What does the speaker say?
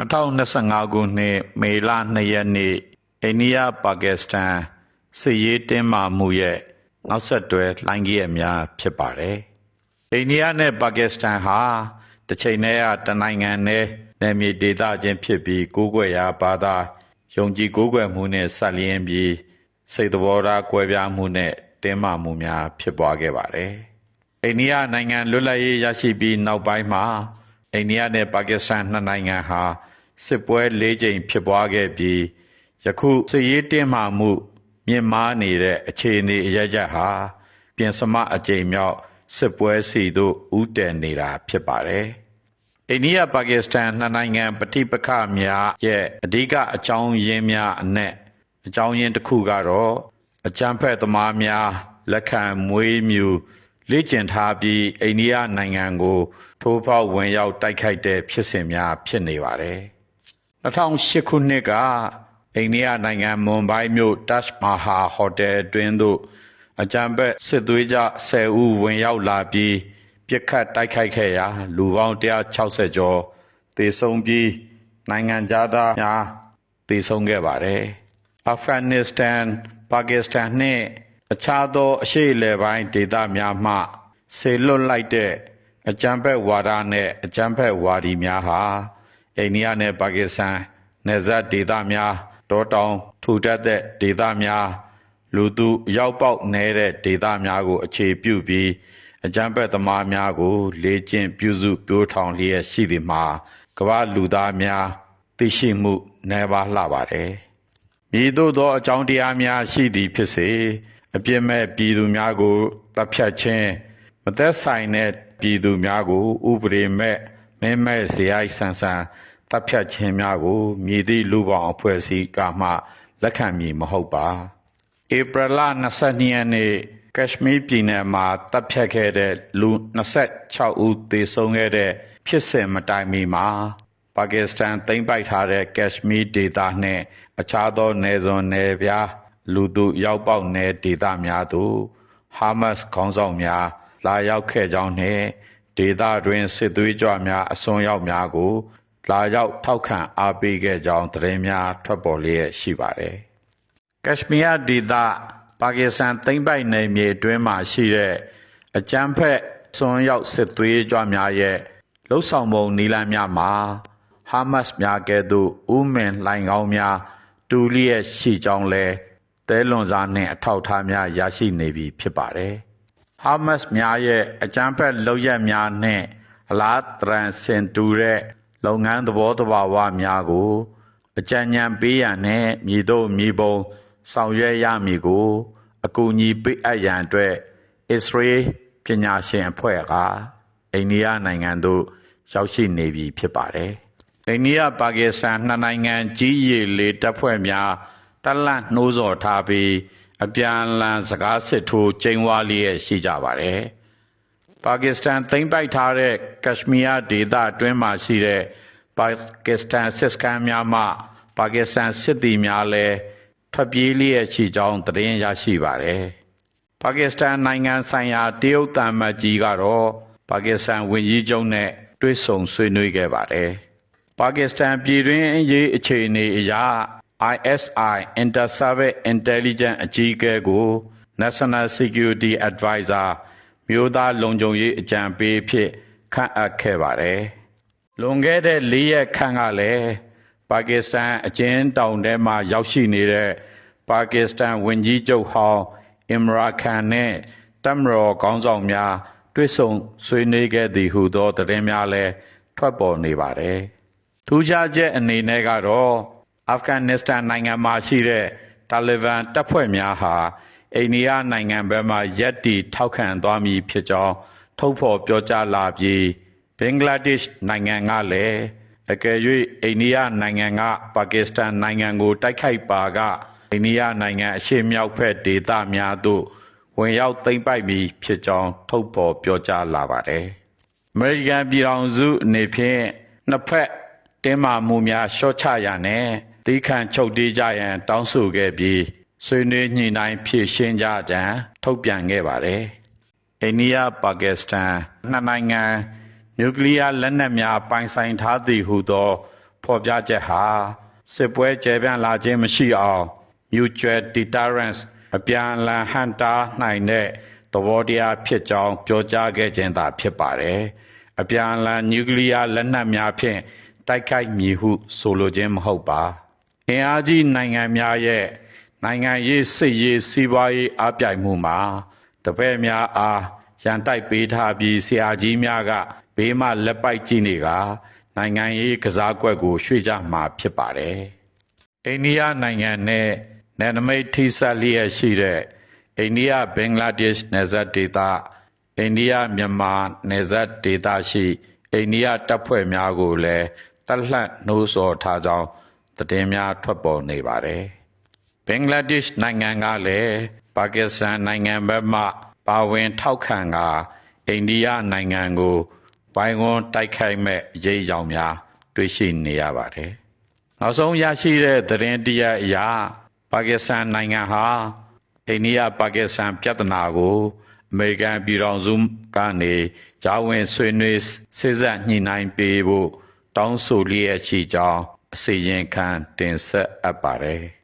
2025ခုနှစ်မေလ2ရက်နေ့အိန္ဒိယပါကစ္စတန်စစ်ရေးတင်းမာမှုရဲ့နောက်ဆက်တွဲလှိုင်းကြီးအများဖြစ်ပါတယ်။အိန္ဒိယနဲ့ပါကစ္စတန်ဟာတစ်ချိန်တည်းကတနိုင်ငံနဲ့နယ်မြေဒေသချင်းဖြစ်ပြီးကိုးကွယ်ရာဘာသာယုံကြည်ကိုးကွယ်မှုနဲ့ဆက်လျင်းပြီးစိတ်တော်ဓာတ်ကွဲပြားမှုနဲ့တင်းမာမှုများဖြစ်ပွားခဲ့ပါတယ်။အိန္ဒိယနိုင်ငံလွတ်လပ်ရေးရရှိပြီးနောက်ပိုင်းမှာအိန္ဒိယနဲ့ပါကစ္စတန်နှစ်နိုင်ငံဟာ စစ်ပွဲ၄ကြိမ်ဖြစ်ပွားခဲ့ပြီးယခုစစ်ရေးတင်းမာမှု မြင့်မားနေတဲ့အခြေအနေအရကြဟာပြင်စမအကြိမ်မြောက်စစ်ပွဲစီသို့ဥတည်နေတာဖြစ်ပါတယ်။အိန္ဒိယပါကစ္စတန်နှစ်နိုင်ငံပဋိပက္ခများရဲ့အဓိကအကြောင်းရင်းများအနက်အကြောင်းရင်းတစ်ခုကတော့အကြမ်းဖက်သမားများလက်ခံမွေးမြူလေ့ကျင့်ထားပြီးအိန္ဒိယနိုင်ငံကို ထိုးဖောက်ဝင်ရောက်တိုက်ခိုက်တဲ့ဖြစ်စဉ်များဖြစ်နေပါတယ်။ 2008ခုနှစ်ကအိန္ဒိယနိုင်ငံမွန်ဘိုင်းမြို့ Taj Mahal ဟိုတယ်တွင်သို့အကြံဖက်စစ်သွေးကြ10ဦးဝင်ရောက်လာပြီးပြစ်ခတ်တိုက်ခိုက်ခဲ့ရာလူပေါင်း160ကျော်သေဆုံးပြီးနိုင်ငံသားများသေဆုံးခဲ့ပါတယ်။အာဖဂန်နစ္စတန်ပါကစ္စတန်နှင့်အခြားသောအရှေ့အလယ်ပိုင်းဒေသများမှဆေလွတ်လိုက်တဲ့အကြံဖက်ဝါဒနှင့်အကြံဖက်ဝါဒီများဟာ အိန္ဒိယနဲ့ပါကစ္စတန်နယ်စပ်ဒေသများတောတောင်ထူထပ်တဲ့ဒေသများလူသူရောက်ပေါက်နေတဲ့ဒေသများကို အခြေပြုပြီးအကြမ်းဖက်သမားများကို လေ့ကျင့်ပြုစုပြိုးထောင်လျက်ရှိသည်မှာကမ္ဘာလူသားများသိရှိမှုနှဲပါလှပါတယ်။ဤသို့သောအကြောင်းတရားများရှိသည်ဖြစ်စေအပြစ်မဲ့ပြည်သူများကိုတပ်ဖြတ်ခြင်းမသက်ဆိုင်တဲ့ပြည်သူများကို ဥပဒေမဲ့မဲမဲ့ဇေယိုက်ဆန်ဆန် တပ်ဖြတ်ခြင်းများကိုမြည်သည့်လူပေါင်းအဖွဲ့အစည်းကမှလက်ခံမည်မဟုတ်ပါဧပြီလ22ရက်နေ့ကက်ရှမီးပြည်နယ်မှာတပ်ဖြတ်ခဲ့တဲ့လူ26ဦးသေဆုံးခဲ့တဲ့ဖြစ်စဉ်မတိုင်မီမှာပါကစ္စတန်သိမ်းပိုက်ထားတဲ့ကက်ရှမီးဒေသနှင့်အခြားသောနယ်စွန်နယ်ပြားလူသူရောက်ပေါက်နယ်ဒေသများသို့ဟာမတ်စ်ခေါင်းဆောင်များလာရောက်ခဲ့ကြောင်းနှင့်ဒေသတွင်စစ်သွေးကြွများအစွန်းရောက်များကို လာရောက်ထောက်ခံအားပေးခဲ့ကြောင်းသတင်းများထွက်ပေါ်လျက်ရှိပါတယ်။ကက်ရှမီးယားဒေသပါကစ္စတန်သိမ်းပိုက်နယ်မြေအတွင်းမှာရှိတဲ့အကြမ်းဖက်စွန်းရောက်စစ်သွေးကြွများရဲ့လှုပ်ဆောင်မှုနီလန်းများမှာဟာမတ်စ်များကဲ့သို့ဥမင်လှိုင်ကောင်းများတူလျက်ရှိကြောင်းလဲတဲလွန်စားနှင့်အထောက်ထားများရရှိနေပြီဖြစ်ပါတယ်။ဟာမတ်စ်များရဲ့အကြမ်းဖက်လုပ်ရက်များနှင့်အလားတရန်စင်တူတဲ့ လုပ်ငန်းသဘောတဘာဝများကို အကြံဉာဏ်ပေးရန်နဲ့မြည်တို့မြည်ပုံဆောင်ရွက်ရမည်ကို အကူအညီပေးအပ်ရန်အတွက်အစ္စရေးပညာရှင်အဖွဲ့ကအိန္ဒိယနိုင်ငံသို့ရောက်ရှိနေပြီဖြစ်ပါတယ်။အိန္ဒိယပါကစ္စတန်နှစ်နိုင်ငံကြီးရည်လေတပ်ဖွဲ့များတလန့်နှိုးဆော်ထားပြီးအပြန်အလှန်စကားစစ်ထိုးကျင်းဝါလျက်ရှိကြပါတယ်။ ပါကစ္စတန်သိမ်းပိုက်ထားတဲ့ကက်ရှမီးယားဒေသအတွင်းမှာရှိတဲ့ပါကစ္စတန်စစ်စခန်းများမှပါကစ္စတန်စစ်သည်များလည်းထွက်ပြေးလျက်ရှိကြောင်းသတင်းရရှိပါတယ်။ပါကစ္စတန်နိုင်ငံဆိုင်ရာတရုတ်တမ္မကြီးကတော့ပါကစ္စတန်ဝန်ကြီးချုပ်နဲ့တွေ့ဆုံဆွေးနွေးခဲ့ပါတယ်။ပါကစ္စတန်ပြည်တွင်းရေးအခြေအနေအရ ISI Inter-Service Intelligence အကြီးအကဲကို National Security Advisor မျိုးသားလုံခြုံရေးအကြံပေးဖြစ်ခန့်အပ်ခဲ့ပါတယ်။လွန်ခဲ့တဲ့၄ရက်ခန့်ကလည်းပါကစ္စတန်အကျဉ်းတောင်ထဲမှာရောက်ရှိနေတဲ့ပါကစ္စတန်ဝန်ကြီးချုပ်ဟောင်းအင်မရာခန်နဲ့တမရောခေါင်းဆောင်များတွေ့ဆုံဆွေးနွေးခဲ့သည်ဟုသောသတင်းများလည်းထွက်ပေါ်နေပါတယ်။ထူးခြားချက်အနေနဲ့ကတော့အာဖဂန်နစ္စတန်နိုင်ငံမှာရှိတဲ့တာလီဘန်တပ်ဖွဲ့များဟာ အိန္ဒိယနိုင်ငံဘက်မှရက်တီထောက်ခံသွားမည်ဖြစ်ကြောင်းထုတ်ဖော်ပြောကြားလာပြီးဘင်္ဂလားဒေ့ရှ်နိုင်ငံကလည်းအကယ်၍အိန္ဒိယနိုင်ငံကပါကစ္စတန်နိုင်ငံကိုတိုက်ခိုက်ပါကအိန္ဒိယနိုင်ငံအရှေ့မြောက်ဘက်ဒေသများသို့ဝင်ရောက်သိမ်းပိုက်မည်ဖြစ်ကြောင်းထုတ်ဖော်ပြောကြားလာပါတယ်။အမေရိကန်ပြည်ထောင်စုအနေဖြင့်နှစ်ဖက်တင်းမာမှုများလျှော့ချရန်နဲ့တီးခန့်ချုပ်တီးကြရန်တောင်းဆိုခဲ့ပြီး ဆွေးနွေးညှိနှိုင်းဖြည့်ရှင်းကြကြံထုတ်ပြန်ခဲ့ပါတယ်။အိန္ဒိယပါကစ္စတန်နှစ်နိုင်ငံနျူကလ িয়ার လက်နက်များပိုင်ဆိုင်ထားသည်ဟုသော ဖေ ဖော်ပြချက်ဟာစစ်ပွဲကျေပြန့်လာခြင်းမရှိအောင် mutual deterrence အပြန်အလှန်ဟန်တားနိုင်တဲ့သဘောတရားဖြစ်ကြောင်းပြောကြားခဲ့ခြင်းသာဖြစ်ပါတယ်။အပြန်အလှန်နျူကလ িয়ার လက်နက်များဖြင့်တိုက်ခိုက်မည်ဟုဆိုလိုခြင်းမဟုတ်ပါ။အင်အားကြီးနိုင်ငံများရဲ့ နိုင်ငံရေးစစ်ရေးစီးပွားရေးအပြိုင်မှုမှာတပည့်များအားရန်တိုက်ပေးထားပြီးဆရာကြီးများကဘေးမှလက်ပိုက်ကြည့်နေကနိုင်ငံရေးကစားကွက်ကို ရွှေ့ကြမှာဖြစ်ပါတယ်။အိန္ဒိယနိုင်ငံနဲ့နယ်နိမိတ်ထိစပ်လျက်ရှိတဲ့အိန္ဒိယဘင်္ဂလားဒေ့ရှ်နယ်စပ်ဒေသအိန္ဒိယမြန်မာနယ်စပ်ဒေသရှိအိန္ဒိယတပ်ဖွဲ့များကိုလည်းတက်လှန့်နှိုးဆော်ထားကြောင်းသတင်းများထွက်ပေါ်နေပါတယ်။ ဘင်္ဂလားဒေ့ရှ်နိုင်ငံကလည်းပါကစ္စတန်နိုင်ငံဘက်မှပါဝင်ထောက်ခံကာအိန္ဒိယနိုင်ငံကိုပိုင်းဝန်းတိုက်ခိုက်မဲ့ရိပ်ရောင်များတွေ့ရှိနေရပါတယ်။နောက်ဆုံးရရှိတဲ့သတင်းတရက်အရပါကစ္စတန်နိုင်ငံဟာအိန္ဒိယပါကစ္စတန်ပြဿနာကိုအမေရိကန်ပြည်ထောင်စုကနေဂျာဝင်ဆွေးနွေးစစ်ဆက်ညှိနှိုင်းပေးဖို့တောင်းဆိုလျက်ရှိကြောင်းအစီရင်ခံတင်ဆက်အပ်ပါတယ်။